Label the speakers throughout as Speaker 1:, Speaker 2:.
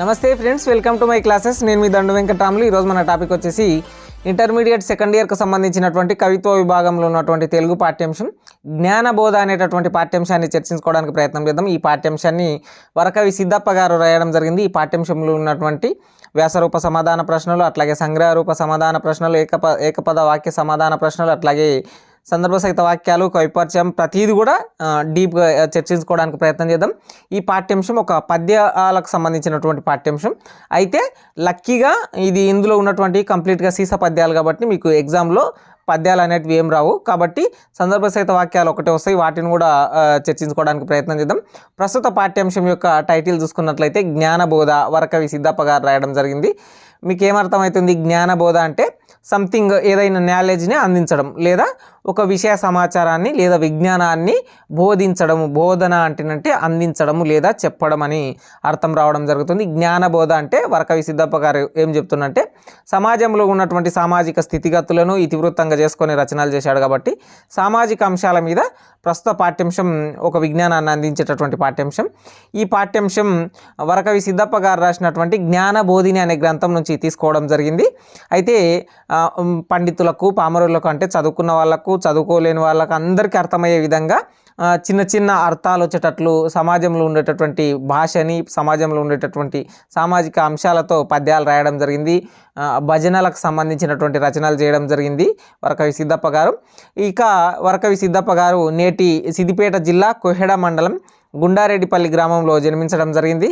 Speaker 1: Namaste friends welcome to my classes. నేను మీ దండు వెంకటరాములు. ఈరోజు మన టాపిక్ వచ్చేసి ఇంటర్మీడియట్ సెకండ్ ఇయర్కి సంబంధించినటువంటి కవిత్వ విభాగంలో ఉన్నటువంటి తెలుగు పాఠ్యాంశం జ్ఞానబోధ అనేటటువంటి పాఠ్యాంశాన్ని చర్చించుకోవడానికి ప్రయత్నం చేద్దాం. ఈ పాఠ్యాంశాన్ని వరకవి సిద్ధప్ప గారు రాయడం జరిగింది. ఈ పాఠ్యాంశంలో ఉన్నటువంటి వ్యాసరూప సమాధాన ప్రశ్నలు అట్లాగే సంగ్రహ రూప సమాధాన ప్రశ్నలు ఏకప ఏకపద వాక్య సమాధాన ప్రశ్నలు అట్లాగే సందర్భ సహిత వాక్యాలు కవిపరిచయం ప్రతిదీ కూడా డీప్గా చర్చించుకోవడానికి ప్రయత్నం చేద్దాం. ఈ పాఠ్యాంశం ఒక పద్యాలకు సంబంధించినటువంటి పాఠ్యాంశం. అయితే లక్కీగా ఇది ఇందులో ఉన్నటువంటి కంప్లీట్గా సీస పద్యాలు కాబట్టి మీకు ఎగ్జామ్లో పద్యాలు అనేటివి ఏం రావు. కాబట్టి సందర్భ సహిత వాక్యాలు ఒకటే వస్తాయి. వాటిని కూడా చర్చించుకోవడానికి ప్రయత్నం చేద్దాం. ప్రస్తుత పాఠ్యాంశం యొక్క టైటిల్ చూసుకున్నట్లయితే జ్ఞానబోధ వరకవి సిద్ధప్ప గారు రాయడం జరిగింది. మీకు ఏమర్థమవుతుంది జ్ఞానబోధ అంటే సంథింగ్ ఏదైనా నాలెడ్జ్ని అందించడం లేదా ఒక విషయ సమాచారాన్ని లేదా విజ్ఞానాన్ని బోధించడం బోధన అంటేనంటే అందించడము లేదా చెప్పడం అని అర్థం రావడం జరుగుతుంది. జ్ఞానబోధ అంటే వరకవి సిద్ధప్ప గారు ఏం చెప్తున్నంటే సమాజంలో ఉన్నటువంటి సామాజిక స్థితిగతులను ఇతివృత్తంగా చేసుకొని రచనలు చేశాడు కాబట్టి సామాజిక అంశాల మీద ప్రస్తుత పాఠ్యాంశం ఒక విజ్ఞానాన్ని అందించేటటువంటి పాఠ్యాంశం. ఈ పాఠ్యాంశం వరకవి సిద్ధప్ప గారు రాసినటువంటి జ్ఞానబోధిని అనే గ్రంథం నుంచి తీసుకోవడం జరిగింది. అయితే పండితులకు పామరులకు అంటే చదువుకున్న వాళ్ళకు చదువుకోలేని వాళ్ళకు అందరికీ అర్థమయ్యే విధంగా చిన్న చిన్న అర్థాలు వచ్చేటట్లు సమాజంలో ఉండేటటువంటి భాషని సమాజంలో ఉండేటటువంటి సామాజిక అంశాలతో పద్యాలు రాయడం జరిగింది. భజనలకు సంబంధించినటువంటి రచనలు చేయడం జరిగింది వరకవి సిద్ధప్ప గారు. ఇక వరకవి సిద్ధప్ప గారు నేటి సిద్దిపేట జిల్లా కొహెడ మండలం గుండారెడ్డిపల్లి గ్రామంలో జన్మించడం జరిగింది.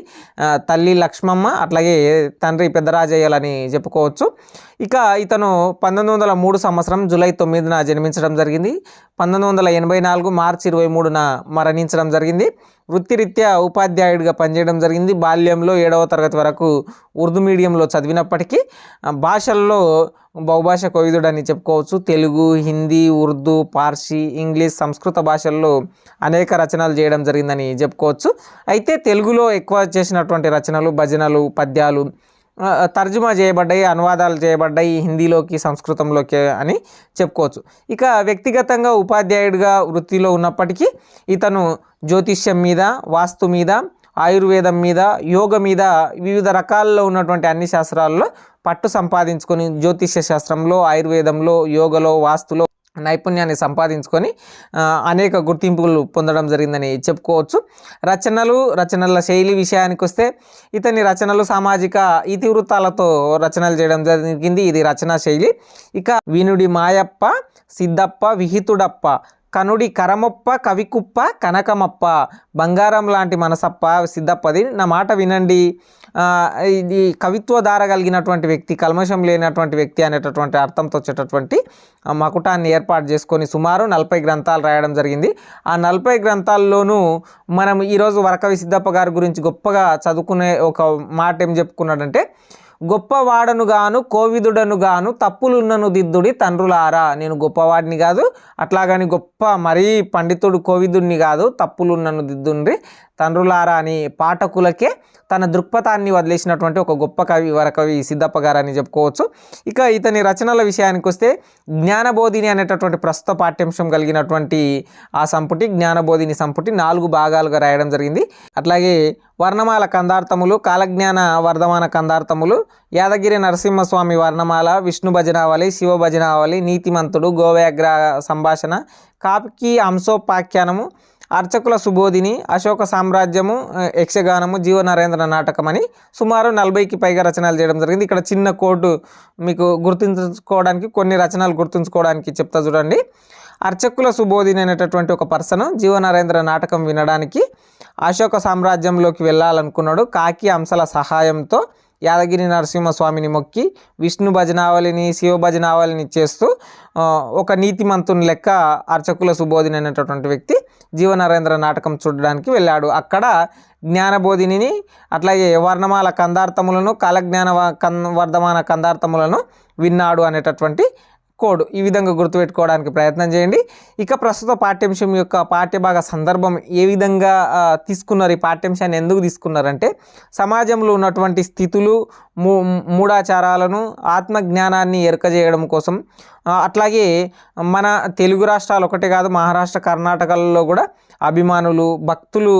Speaker 1: తల్లి లక్ష్మమ్మ అట్లాగే తండ్రి పెద్దరాజయ్యలని చెప్పుకోవచ్చు. ఇక ఇతను పంతొమ్మిది వందల మూడు సంవత్సరం జూలై తొమ్మిదిన జన్మించడం జరిగింది. పంతొమ్మిది వందల ఎనభై నాలుగు మార్చి ఇరవై మూడున మరణించడం జరిగింది. వృత్తిరీత్యా ఉపాధ్యాయుడిగా పనిచేయడం జరిగింది. బాల్యంలో ఏడవ తరగతి వరకు ఉర్దూ మీడియంలో చదివినప్పటికీ భాషల్లో బహుభాష కోవిదుడని చెప్పుకోవచ్చు. తెలుగు హిందీ ఉర్దూ పార్సీ ఇంగ్లీష్ సంస్కృత భాషల్లో అనేక రచనలు చేయడం జరిగిందని చెప్పుకోవచ్చు. అయితే తెలుగులో ఎక్కువ చేసినటువంటి రచనలు భజనలు పద్యాలు తర్జుమా చేయబడ్డాయి అనువాదాలు చేయబడ్డాయి హిందీలోకి సంస్కృతంలోకి అని చెప్పుకోవచ్చు. ఇక వ్యక్తిగతంగా ఉపాధ్యాయుడిగా వృత్తిలో ఉన్నప్పటికీ ఇతను జ్యోతిష్యం మీద వాస్తు మీద ఆయుర్వేదం మీద యోగ మీద వివిధ రకాల్లో ఉన్నటువంటి అన్ని శాస్త్రాల్లో పట్టు సంపాదించుకొని జ్యోతిష్య శాస్త్రంలో ఆయుర్వేదంలో యోగలో వాస్తులో నైపుణ్యాన్ని సంపాదించుకొని అనేక గుర్తింపులు పొందడం జరిగిందని చెప్పుకోవచ్చు. రచనలు రచనల శైలి విషయానికి వస్తే ఇతని రచనలు సామాజిక ఇతివృత్తాలతో రచనలు చేయడం జరిగింది. ఇది రచనా శైలి. ఇక వినుడి మాయప్ప సిద్ధప్ప విహితుడప్ప కనుడి కరమొప్ప కవికుప్ప కనకమప్ప బంగారం లాంటి మనసప్ప సిద్ధప్పది నా మాట వినండి. ఇది కవిత్వ ధార కలిగినటువంటి వ్యక్తి కల్మషం లేనటువంటి వ్యక్తి అనేటటువంటి అర్థంతో వచ్చేటటువంటి ఆ మకుటాన్ని ఏర్పాటు చేసుకొని సుమారు నలభై గ్రంథాలు రాయడం జరిగింది. ఆ నలభై గ్రంథాల్లోనూ మనం ఈరోజు వరకవి సిద్ధప్ప గారి గురించి గొప్పగా చదువుకునే ఒక మాట ఏం చెప్పుకున్నాడంటే గొప్పవాడను గాను కోవిదుడను గాను తప్పులున్నను దిద్దుడి తండ్రులారా. నేను గొప్పవాడిని కాదు అట్లాగని గొప్ప మరీ పండితుడు కోవిదుడిని కాదు తప్పులున్నను దిద్దుండ్రి. తండ్రులారా అని పాఠకులకే తన దృక్పథాన్ని వదిలేసినటువంటి ఒక గొప్ప కవి వరకవి సిద్ధప్ప గారు అని చెప్పుకోవచ్చు. ఇక ఇతని రచనల విషయానికి వస్తే జ్ఞానబోధిని అనేటటువంటి ప్రస్తుత పాఠ్యాంశం కలిగినటువంటి ఆ సంపుటి జ్ఞానబోధిని సంపుటి నాలుగు భాగాలుగా రాయడం జరిగింది. అట్లాగే వర్ణమాల కందార్థములు కాలజ్ఞాన వర్ధమాన కందార్థములు యాదగిరి నరసింహస్వామి వర్ణమాల విష్ణు భజనావళి శివ భజనావళి నీతిమంతుడు గోవ్యాగ్ర సంభాషణ కాపికి అంశోపాఖ్యానము అర్చకుల సుబోధిని అశోక సామ్రాజ్యము యక్షగానము జీవనరేంద్ర నాటకం అని సుమారు నలభైకి పైగా రచనలు చేయడం జరిగింది. ఇక్కడ చిన్న కోడ్ మీకు గుర్తుంచుకోవడానికి కొన్ని రచనలు గుర్తుంచుకోవడానికి చెప్తా చూడండి. అర్చకుల సుబోధిని అనేటటువంటి ఒక పర్సన్ జీవనరేంద్ర నాటకం వినడానికి అశోక సామ్రాజ్యంలోకి వెళ్ళాలనుకున్నాడు. కాకి అంశల సహాయంతో యాదగిరి నరసింహస్వామిని మొక్కి విష్ణు భజనావళిని శివ భజనావళిని చేస్తూ ఒక నీతిమంతుని లెక్క అర్చకుల సుబోధిని అనేటటువంటి వ్యక్తి జీవనరేంద్ర నాటకం చూడడానికి వెళ్ళాడు. అక్కడ జ్ఞానబోధిని అట్లాగే వర్ణమాల కందార్థములను కాలజ్ఞాన కం కన్ వర్ధమాన కందార్థములను విన్నాడు అనేటటువంటి కోడ్ ఈ విధంగా గుర్తుపెట్టుకోవడానికి ప్రయత్నం చేయండి. ఇక ప్రస్తుత పాఠ్యాంశం యొక్క పాఠ్యభాగ సందర్భం ఏ విధంగా తీసుకున్నారు? ఈ పాఠ్యాంశాన్ని ఎందుకు తీసుకున్నారంటే సమాజంలో ఉన్నటువంటి స్థితులు మూ మూఢాచారాలను ఆత్మజ్ఞానాన్ని ఎరకజేయడం కోసం. అట్లాగే మన తెలుగు రాష్ట్రాలు ఒకటే కాదు మహారాష్ట్ర కర్ణాటకలలో కూడా అభిమానులు భక్తులు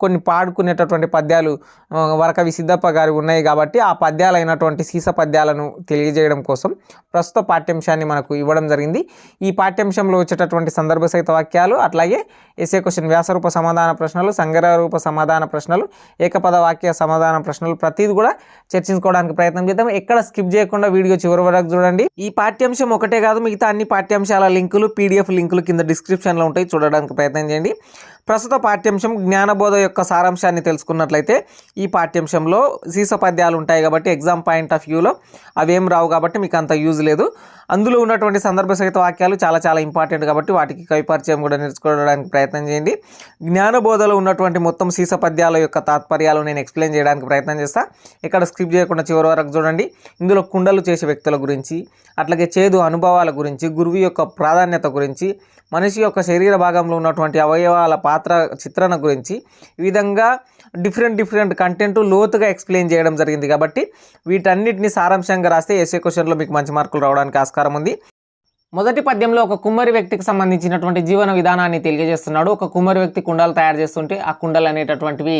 Speaker 1: కొన్ని పాడుకునేటటువంటి పద్యాలు వరక వరకవి సిద్ధప్ప గారి ఉన్నాయి కాబట్టి ఆ పద్యాలు అయినటువంటి సీస పద్యాలను తెలియజేయడం కోసం ప్రస్తుత పాఠ్యాంశాన్ని మనకు ఇవ్వడం జరిగింది. ఈ పాఠ్యాంశంలో వచ్చేటటువంటి సందర్భ సహిత వాక్యాలు అట్లాగే ఎస్ఏ క్వశ్చన్ వ్యాసరూప సమాధాన ప్రశ్నలు సంగ్రహ రూప సమాధాన ప్రశ్నలు ఏకపద వాక్య సమాధాన ప్రశ్నలు ప్రతిది కూడా చర్చించుకోవడానికి ప్రయత్నం చేద్దాం. ఎక్కడ స్కిప్ చేయకుండా వీడియో చివరి వరకు చూడండి. ఈ పాఠ్యాంశం ఒకటే కాదు మిగతా అన్ని పాఠ్యాంశాల లింకులు పీడిఎఫ్ లింకులు కింద డిస్క్రిప్షన్లో ఉంటాయి. చూడడానికి ప్రయత్నం చేయండి. ప్రస్తుత పాఠ్యాంశం జ్ఞానబోధ యొక్క సారాంశాన్ని తెలుసుకున్నట్లయితే ఈ పాఠ్యాంశంలో సీస పద్యాలు ఉంటాయి కాబట్టి ఎగ్జామ్ పాయింట్ ఆఫ్ వ్యూలో అవేం రావు కాబట్టి మీకు అంత యూజ్ లేదు. అందులో ఉన్నటువంటి సందర్భ సహిత వాక్యాలు చాలా చాలా ఇంపార్టెంట్ కాబట్టి వాటికి కవిపరిచయం కూడా నేర్చుకోవడానికి ప్రయత్నం చేయండి. జ్ఞానబోధలో ఉన్నటువంటి మొత్తం సీస పద్యాల యొక్క తాత్పర్యాలు నేను ఎక్స్ప్లెయిన్ చేయడానికి ప్రయత్నం చేస్తా. ఇక్కడ స్క్రిప్ట్ చేయకుండా చివరి వరకు చూడండి. ఇందులో కుండలు చేసే వ్యక్తుల గురించి అట్లాగే చేదు అనుభవాల గురించి గురువు యొక్క ప్రాధాన్యత గురించి మనిషి యొక్క శరీర భాగంలో ఉన్నటువంటి అవయవాల పాత్ర చిత్రణ గురించి ఈ విధంగా డిఫరెంట్ డిఫరెంట్ కంటెంట్ లోతుగా ఎక్స్ప్లెయిన్ చేయడం జరిగింది కాబట్టి వీటన్నిటిని సారాంశంగా రాస్తే ఎస్ఏ క్వశ్చన్లో మీకు మంచి మార్కులు రావడానికి ఆస్కారం ఉంది. మొదటి పద్యంలో ఒక కుమ్మరి వ్యక్తికి సంబంధించినటువంటి జీవన విధానాన్ని తెలియజేస్తున్నాడు. ఒక కుమ్మరి వ్యక్తి కుండలు తయారు చేస్తుంటే ఆ కుండలు అనేటటువంటివి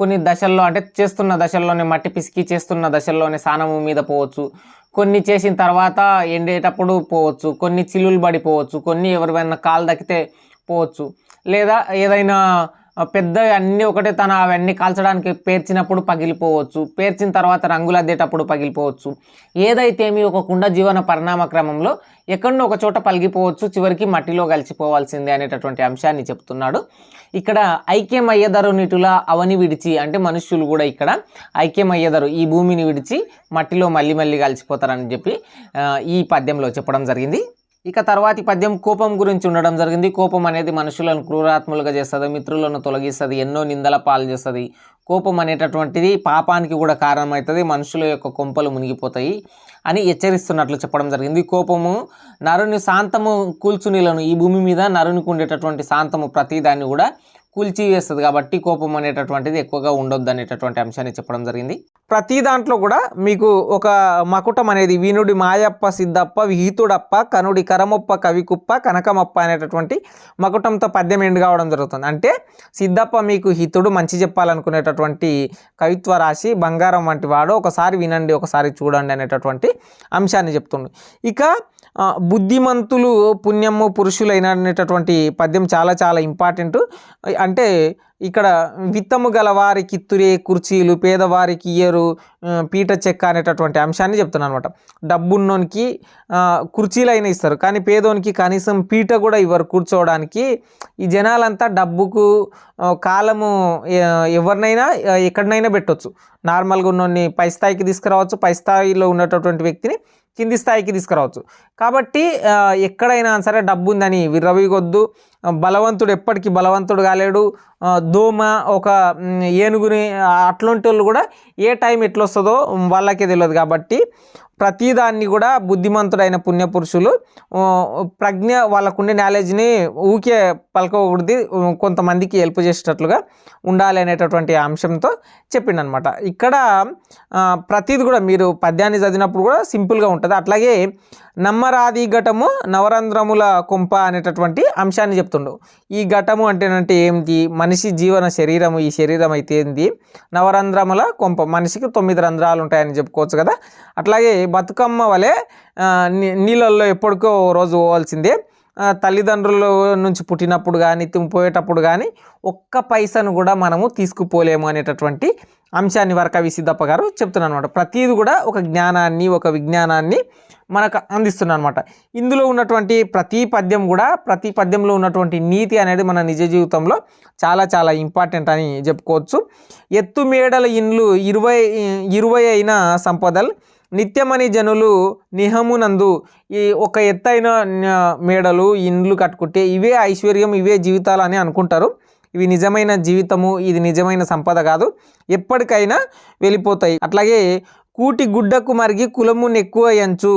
Speaker 1: కొన్ని దశల్లో అంటే చేస్తున్న దశల్లోనే మట్టి పిసికి చేస్తున్న దశల్లోనే సానము మీద పోవచ్చు. కొన్ని చేసిన తర్వాత ఎండేటప్పుడు పోవచ్చు. కొన్ని చిల్లులు పడిపోవచ్చు. కొన్ని ఎవరివైనా కాలు దక్కితే పోవచ్చు. లేదా ఏదైనా పెద్ద అన్నీ ఒకటే తన అవన్నీ కాల్చడానికి పేర్చినప్పుడు పగిలిపోవచ్చు. పేర్చిన తర్వాత రంగులు అద్దేటప్పుడు పగిలిపోవచ్చు. ఏదైతేమి ఒక కుండ జీవన పరిణామ క్రమంలో ఎక్కడో ఒక చోట పలిగిపోవచ్చు చివరికి మట్టిలో కలిసిపోవాల్సిందే అనేటటువంటి అంశాన్ని చెప్తున్నాడు. ఇక్కడ ఐక్యమయ్యదరు నిటుల అవని విడిచి అంటే మనుష్యులు కూడా ఇక్కడ ఐక్యమయ్యదరు ఈ భూమిని విడిచి మట్టిలో మళ్ళీ మళ్ళీ కలిసిపోతారని చెప్పి ఈ పద్యంలో చెప్పడం జరిగింది. ఇక తర్వాతి పద్యం కోపం గురించి ఉండడం జరిగింది. కోపం అనేది మనుషులను క్రూరాత్ములుగా చేస్తుంది మిత్రులను తొలగిస్తుంది ఎన్నో నిందల పాలు చేస్తుంది. కోపం అనేటటువంటిది పాపానికి కూడా కారణమవుతుంది మనుషుల యొక్క కొంపలు మునిగిపోతాయి అని హెచ్చరిస్తున్నట్లు చెప్పడం జరిగింది. కోపము నరుని శాంతము కూల్చునిలను ఈ భూమి మీద నరునికి ఉండేటటువంటి శాంతము ప్రతిదాన్ని కూడా కూల్చివేస్తుంది. కాబట్టి కోపం అనేటటువంటిది ఎక్కువగా ఉండొద్దు అనేటటువంటి అంశాన్ని చెప్పడం జరిగింది. ప్రతి దాంట్లో కూడా మీకు ఒక మకుటం అనేది వీనుడి మాయప్ప సిద్ధప్ప విహితుడప్ప కనుడి కరమొప్ప కవికుప్ప కనకమప్ప అనేటటువంటి మకుటంతో పద్యం ఎండు కావడం జరుగుతుంది. అంటే సిద్ధప్ప మీకు హితుడు మంచి చెప్పాలనుకునేటటువంటి కవిత్వ రాశి బంగారం వంటి వాడు ఒకసారి వినండి ఒకసారి చూడండి అనేటటువంటి అంశాన్ని చెప్తుండు. ఇక బుద్ధిమంతులు పుణ్యము పురుషులైన అనేటటువంటి పద్యం చాలా చాలా ఇంపార్టెంట్. అంటే ఇక్కడ విత్తము గల వారికి కుర్చీలు పేదవారికి ఇయ్యరు పీట చెక్క అనేటటువంటి అంశాన్ని చెప్తున్నాను అనమాట డబ్బున్నోనికి ఆ, కుర్చీలు అయినా ఇస్తారు. కానీ పేదోనికి కనీసం పీట కూడా ఇవ్వరు కూర్చోవడానికి. ఈ జనాలంతా డబ్బుకు కాలము ఎవరినైనా ఎక్కడనైనా ఎక్కడినైనా నార్మల్గా ఉన్నోన్ని పై స్థాయికి తీసుకురావచ్చు. పై స్థాయిలో ఉన్నటువంటి వ్యక్తిని కింది స్థాయికి తీసుకురావచ్చు. కాబట్టి ఎక్కడైనా సరే డబ్బు ఉందని విర్రవీగొద్దు ఆ, బలవంతుడు ఎప్పటికీ బలవంతుడు కాలేడు. దోమ ఒక ఏనుగుని అట్లాంటి వాళ్ళు కూడా ఏ టైం ఎట్లా వస్తుందో వాళ్ళకే తెలియదు కాబట్టి ప్రతిదాన్ని కూడా బుద్ధిమంతుడైన పుణ్యపురుషులు ప్రజ్ఞ వాళ్ళకుండే నాలెడ్జ్ని ఊకే పలకకూడదు కొంతమందికి హెల్ప్ చేసేటట్లుగా ఉండాలి అనేటటువంటి అంశంతో చెప్పిండనమాట. ఇక్కడ ప్రతిది కూడా మీరు పద్యాన్ని చదివినప్పుడు కూడా సింపుల్గా ఉంటుంది. అట్లాగే నమ్మరాది ఘటము నవరంధ్రముల కొంప అనేటటువంటి అంశాన్ని చెప్తుండు. ఈ ఘటము అంటేనంటే ఏంటి మనిషి జీవన శరీరము ఈ శరీరం అయితే ఏంది? నవరంధ్రముల కొంప. మనిషికి తొమ్మిది రంధ్రాలు ఉంటాయని చెప్పుకోవచ్చు కదా. అట్లాగే బతుకమ్మ వలె నీ- నీళ్ళల్లో ఎప్పటికో రోజు పోవాల్సిందే. తల్లిదండ్రుల నుంచి పుట్టినప్పుడు కానీ పోయేటప్పుడు కానీ ఒక్క పైసను కూడా మనము తీసుకుపోలేము అనేటటువంటి అంశాన్ని వరకవి సిద్ధప్ప గారు చెప్తున్నారు అనమాట ప్రతిది కూడా ఒక జ్ఞానాన్ని ఒక విజ్ఞానాన్ని మనకు అందిస్తున్నా అనమాట ఇందులో ఉన్నటువంటి ప్రతి పద్యం కూడా ప్రతి పద్యంలో ఉన్నటువంటి నీతి అనేది మన నిజ జీవితంలో చాలా చాలా ఇంపార్టెంట్ అని చెప్పుకోవచ్చు. ఎత్తు మేడల ఇండ్లు ఇరవై ఇరవై అయిన సంపదలు నిత్యమని జనులు నిహమునందు ఈ ఒక ఎత్తైన మేడలు ఇండ్లు కట్టుకుంటే ఇవే ఐశ్వర్యం ఇవే జీవితాలు అని అనుకుంటారు. ఇవి నిజమైన జీవితము ఇది నిజమైన సంపద కాదు. ఎప్పటికైనా వెళ్ళిపోతాయి. అట్లాగే కూటి గుడ్డకు మరిగి కులము ఎక్కువ ఎంచు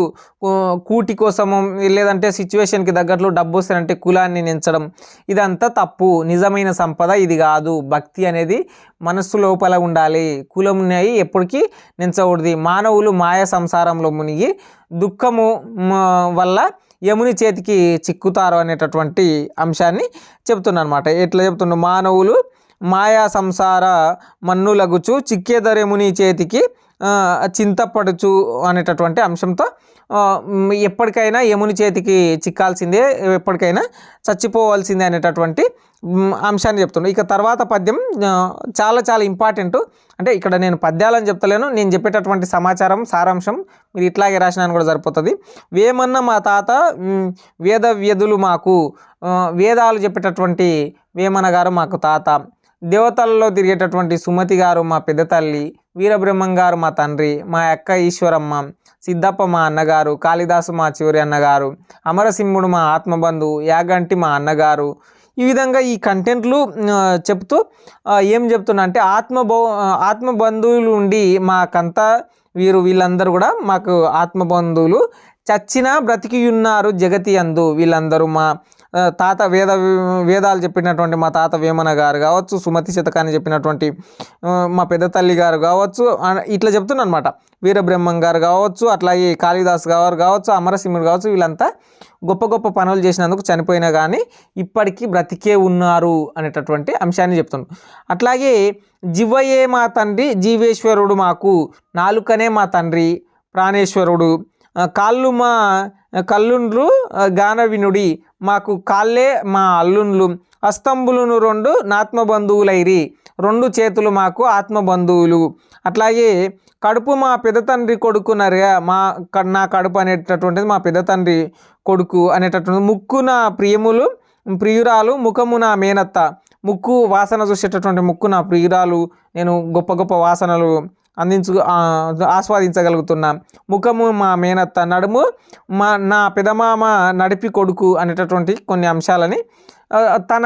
Speaker 1: కూటి కోసము లేదంటే సిచ్యువేషన్కి తగ్గట్లు డబ్బు వస్తానంటే కులాన్ని నించడం. ఇదంతా తప్పు. నిజమైన సంపద ఇది కాదు. భక్తి అనేది మనస్సు లోపల ఉండాలి. కులంని ఎప్పటికీ నించకూడదు. మానవులు మాయ సంసారంలో మునిగి దుఃఖము మ, వల్ల యముని చేతికి చిక్కుతారు అనేటటువంటి అంశాన్ని చెప్తున్నా అనమాట ఎట్లా చెప్తుండ్రు మానవులు మాయా సంసార మన్నులగుచు చిక్కేదరేముని చేతికి చింతపడుచు అనేటటువంటి అంశంతో ఎప్పటికైనా యముని చేతికి చిక్కాల్సిందే ఎప్పటికైనా చచ్చిపోవాల్సిందే అనేటటువంటి అంశాన్ని చెప్తున్నాను ఇక తర్వాత పద్యం చాలా చాలా ఇంపార్టెంట్. అంటే ఇక్కడ నేను పద్యాలని చెప్తలేను నేను చెప్పేటటువంటి సమాచారం సారాంశం మీరు ఇట్లాగే రాసినా కూడా సరిపోతుంది. వేమన్న మా తాత వేద వ్యధులు మాకు వేదాలు చెప్పేటటువంటి వేమన గారు మాకు తాత. దేవతలలో తిరిగేటటువంటి సుమతి గారు మా పెద్ద తల్లి వీరబ్రహ్మం గారు మా తండ్రి మా అక్క ఈశ్వరమ్మ సిద్ధప్ప మా అన్నగారు కాళిదాసు మా చివరి అన్నగారు అమరసింహుడు మా ఆత్మబంధు యాగంటి మా అన్నగారు. ఈ విధంగా ఈ కంటెంట్లు చెప్తూ ఏం చెప్తున్నా అంటే ఆత్మబౌ ఆత్మబంధువులు ఉండి మాకంతా వీరు వీళ్ళందరూ కూడా మాకు ఆత్మబంధువులు. చచ్చినా బ్రతికి ఉన్నారు జగతి అందు వీళ్ళందరూ మా తాత వేద వేదాలు చెప్పినటువంటి మా తాత వేమన గారు కావచ్చు సుమతి శతకాన్ని చెప్పినటువంటి మా పెద్ద తల్లి గారు కావచ్చు ఇట్లా చెప్తున్నాను అనమాట వీరబ్రహ్మం గారు కావచ్చు అట్లాగే కాళిదాస్ గారు కావచ్చు అమరసింహుడు కావచ్చు వీళ్ళంతా గొప్ప గొప్ప పనులు చేసినందుకు చనిపోయినా కానీ ఇప్పటికీ బ్రతికే ఉన్నారు అనేటటువంటి అంశాన్ని చెప్తున్నాను అట్లాగే జివ్వయే మా తండ్రి జీవేశ్వరుడు మాకు నాలుకనే మా తండ్రి ప్రాణేశ్వరుడు కాళ్ళు మా కల్లుండ్లు గానవినుడి. మాకు కాళ్ళే మా అల్లుండ్లు. అస్తంబులను రెండు నాత్మబంధువులైరి. రెండు చేతులు మాకు ఆత్మబంధువులు. అట్లాగే కడుపు మా పెదతండ్రి కొడుకు నరిగా మా క- నా కడుపు అనేటటువంటిది మా పెదతండ్రి కొడుకు అనేటటువంటి ముక్కు నా ప్రియములు ప్రియురాలు ముఖము నా మేనత్త. ముక్కు వాసన చూసేటటువంటి ముక్కు నా ప్రియురాలు. నేను గొప్ప గొప్ప వాసనలు అందించు ఆస్వాదించగలుగుతున్నా ముఖము మా మేనత్త నడుము మా నా పెదమామ నడిపి కొడుకు అనేటటువంటి కొన్ని అంశాలని తన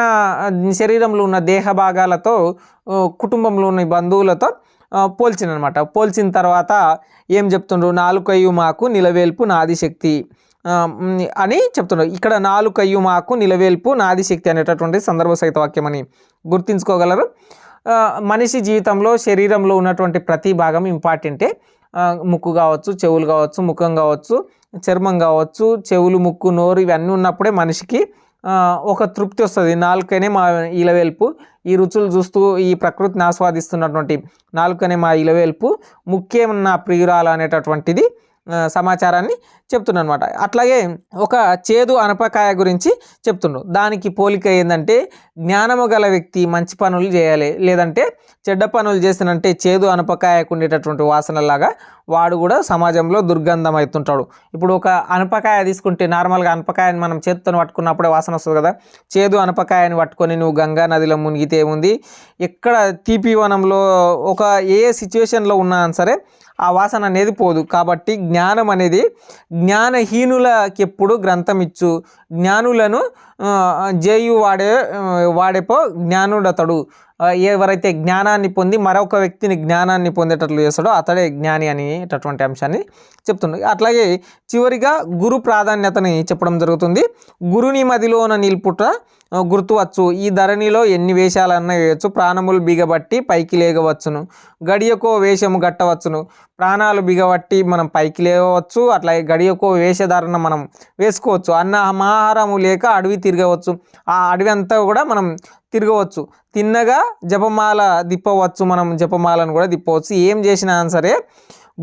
Speaker 1: శరీరంలో ఉన్న దేహ భాగాలతో కుటుంబంలో ఉన్న బంధువులతో పోల్చినమాట పోల్చిన తర్వాత ఏం చెప్తుండ్రు? నాలుకయ్యు మాకు నిలవేల్పు నాదిశక్తి అని చెప్తున్నారు ఇక్కడ నాలుకయ్యు మాకు నిలవేల్పు నాదిశక్తి అనేటటువంటి సందర్భ సహిత వాక్యం అని గుర్తించుకోగలరు. మనిషి జీవితంలో శరీరంలో ఉన్నటువంటి ప్రతి భాగం ఇంపార్టెంటే. ముక్కు కావచ్చు చెవులు కావచ్చు ముఖం కావచ్చు చర్మం కావచ్చు చెవులు ముక్కు నోరు ఇవన్నీ ఉన్నప్పుడే మనిషికి ఒక తృప్తి వస్తుంది. నాలుకనే మా ఇలవేల్పు. ఈ రుచులు చూస్తూ ఈ ప్రకృతిని ఆస్వాదిస్తున్నటువంటి నాలుకనే మా ఇలవేల్పు. ముఖ్యం నా ప్రియురాలు అనేటటువంటిది సమాచారాన్ని చెప్తున్నాను అనమాట అట్లాగే ఒక చేదు అనపకాయ గురించి చెప్తుండ్రు దానికి పోలిక ఏంటంటే జ్ఞానము గల వ్యక్తి మంచి పనులు చేయాలి లేదంటే చెడ్డ పనులు చేసినంటే చేదు అనపకాయకు ఉండేటటువంటి వాసనలాగా వాడు కూడా సమాజంలో దుర్గంధం అవుతుంటాడు ఇప్పుడు ఒక అనపకాయ తీసుకుంటే నార్మల్గా అనపకాయని మనం చేతితో పట్టుకున్నప్పుడే వాసన వస్తుంది కదా. చేదు అనపకాయని పట్టుకొని నువ్వు గంగా నదిలో మునిగితే ఏముంది? ఎక్కడ తీపి వనంలో ఒక ఏ సిచ్యువేషన్లో ఉన్నా సరే ఆ వాసన అనేది పోదు. కాబట్టి జ్ఞానం అనేది జ్ఞానహీనులకి ఎప్పుడు గ్రంథం ఇచ్చు జ్ఞానులను జేయు వాడే వాడేపో జ్ఞానుడతడు. ఎవరైతే జ్ఞానాన్ని పొంది మరొక వ్యక్తిని జ్ఞానాన్ని పొందేటట్లు చేస్తాడో అతడే జ్ఞాని అనేటటువంటి అంశాన్ని చెప్తుంది అట్లాగే చివరిగా గురు ప్రాధాన్యతని చెప్పడం జరుగుతుంది. గురుని మదిలోన నిల్పుట గుర్తువచ్చు. ఈ ధరణిలో ఎన్ని వేషాలన్నా వేయచ్చు. ప్రాణములు బిగబట్టి పైకి లేగవచ్చును. గడియకో వేషము గట్టవచ్చును. ప్రాణాలు బిగబట్టి మనం పైకి లేవచ్చు అట్లాగే గడియకో వేషధారణ మనం వేసుకోవచ్చు. అన్న ఆహారము లేక అడవి తిరగవచ్చు. ఆ అడవి అంతా కూడా మనం తిరగవచ్చు. తిన్నగా జపమాల దిప్పవచ్చు మనం జపమాలను కూడా దిప్పవచ్చు ఏం చేసినా సరే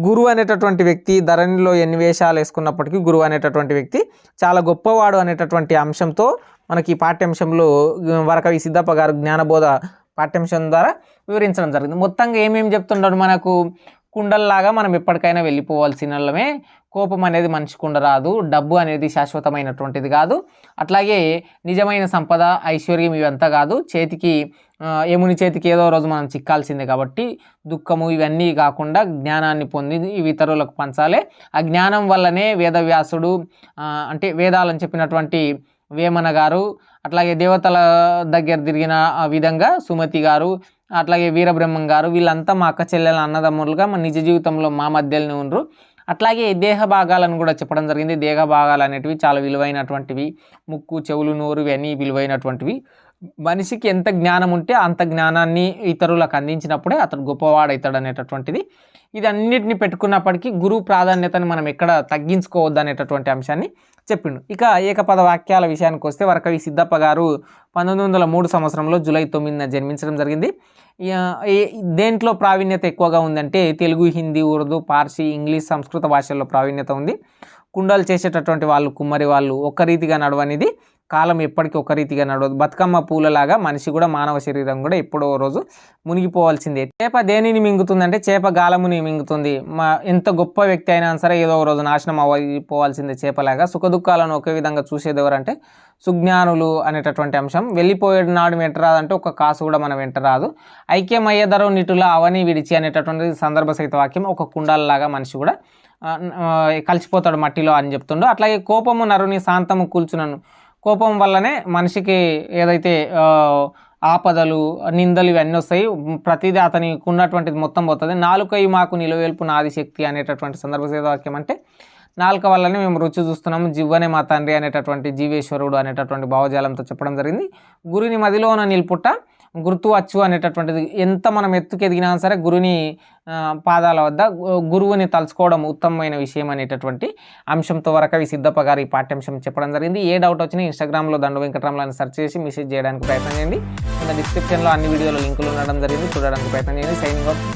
Speaker 1: గురువు అనేటటువంటి వ్యక్తి ధరణిలో ఎన్ని వేషాలు వేసుకున్నప్పటికీ గురువు అనేటటువంటి వ్యక్తి చాలా గొప్పవాడు అనేటటువంటి అంశంతో మనకి ఈ పాఠ్యాంశంలో వరకవి సిద్ధప్ప గారు జ్ఞానబోధ పాఠ్యాంశం ద్వారా వివరించడం జరిగింది. మొత్తంగా ఏమేమి చెప్తున్నాడు మనకు? కుండల్లాగా మనం ఎప్పటికైనా వెళ్ళిపోవాల్సిన కోపం అనేది మనిషి కుండ రాదు. డబ్బు అనేది శాశ్వతమైనటువంటిది కాదు. అట్లాగే నిజమైన సంపద ఐశ్వర్యం ఇవంతా కాదు. చేతికి యముని చేతికి ఏదో రోజు మనం చిక్కాల్సిందే కాబట్టి దుఃఖము ఇవన్నీ కాకుండా జ్ఞానాన్ని పొంది ఇవి ఇతరులకు పంచాలి. ఆ జ్ఞానం వల్లనే వేదవ్యాసుడు అంటే వేదాలని చెప్పినటువంటి వేమన గారు అట్లాగే దేవతల దగ్గర తిరిగిన విధంగా సుమతి గారు అట్లాగే వీరబ్రహ్మం గారు వీళ్ళంతా మా అక్క చెల్లెల అన్నదమ్ములుగా మా నిజ జీవితంలో మా మధ్యలోనే ఉండరు. అట్లాగే దేహ భాగాలను కూడా చెప్పడం జరిగింది. దేహ భాగాలు అనేటివి చాలా విలువైనటువంటివి. ముక్కు చెవులు నోరు ఇవన్నీ విలువైనటువంటివి. మనిషికి ఎంత జ్ఞానం ఉంటే అంత జ్ఞానాన్ని ఇతరులకు అందించినప్పుడే అతడు గొప్పవాడవుతాడు అనేటటువంటిది ఇది అన్నిటిని పెట్టుకున్నప్పటికీ గురువు ప్రాధాన్యతని మనం ఎక్కడ తగ్గించుకోవద్దు అనేటటువంటి అంశాన్ని చెప్పిండు. ఇక ఏకపద వాక్యాల విషయానికి వస్తే వరకవి సిద్ధప్ప గారు పంతొమ్మిది వందల మూడు సంవత్సరంలో జూలై తొమ్మిదిన జన్మించడం జరిగింది. దేంట్లో ప్రావీణ్యత ఎక్కువగా ఉందంటే తెలుగు హిందీ ఉర్దూ పార్సీ ఇంగ్లీష్ సంస్కృత భాషల్లో ప్రావీణ్యత ఉంది. కుండలు చేసేటటువంటి వాళ్ళు కుమ్మరి వాళ్ళు ఒక రీతిగా నడవనిది. కాలం ఎప్పటికీ ఒక రీతిగా నడవదు. బతుకమ్మ పూలలాగా మనిషి కూడా మానవ శరీరం కూడా ఎప్పుడో రోజు మునిగిపోవాల్సిందే. చేప దేనిని మింగుతుందంటే చేప గాలముని మింగుతుంది. మా ఎంత గొప్ప వ్యక్తి అయినా సరే ఏదో ఒక రోజు నాశనం అయిపోవాల్సిందే చేపలాగా. సుఖదుఖాలను ఒకే విధంగా చూసేది ఎవరంటే సుజ్ఞానులు అనేటటువంటి అంశం. వెళ్ళిపోయే నాడు వెంట రాదంటే ఒక కాసు కూడా మన వెంట రాదు. ఐక్యమయ్యేదరో నిటుల అవని విడిచి అనేటటువంటి సందర్భ సహిత వాక్యం. ఒక కుండాలలాగా మనిషి కూడా కలిసిపోతాడు మట్టిలో అని చెప్తుండో. అట్లాగే కోపము నరుని శాంతము కూల్చునను. కోపం వల్లనే మనిషికి ఏదైతే ఆపదలు నిందలు ఇవన్నీ వస్తాయి ప్రతిదీ అతనికి ఉన్నటువంటిది మొత్తం పోతుంది. నాలుకై మాకు నిలవేల్పు నాది శక్తి అనేటటువంటి సందర్భ సహిత వాక్యం అంటే నాలుక వల్లనే మేము రుచి చూస్తున్నాము జివ్వనే మా తండ్రి అనేటటువంటి జీవేశ్వరుడు అనేటటువంటి భావజాలంతో చెప్పడం జరిగింది. గురుని మదిలోన నిలుపుట్ట గుర్తు వచ్చు అనేటటువంటిది. ఎంత మనం ఎత్తుకు ఎదిగినా సరే గురుని పాదాల వద్ద గురువుని తలుచుకోవడం ఉత్తమమైన విషయం అనేటటువంటి అంశంతో వరకవి సిద్ధప్ప గారు ఈ పాఠ్యాంశం చెప్పడం జరిగింది. ఏ డౌట్ వచ్చినా ఇన్స్టాగ్రామ్లో దండు వెంకటరాములు అని సెర్చ్ చేసి మెసేజ్ చేయడానికి ప్రయత్నం చేయండి. కింద డిస్క్రిప్షన్లో అన్ని వీడియోలు లింకులు ఉండడం జరిగింది. చూడడానికి ప్రయత్నం చేయండి. Signing out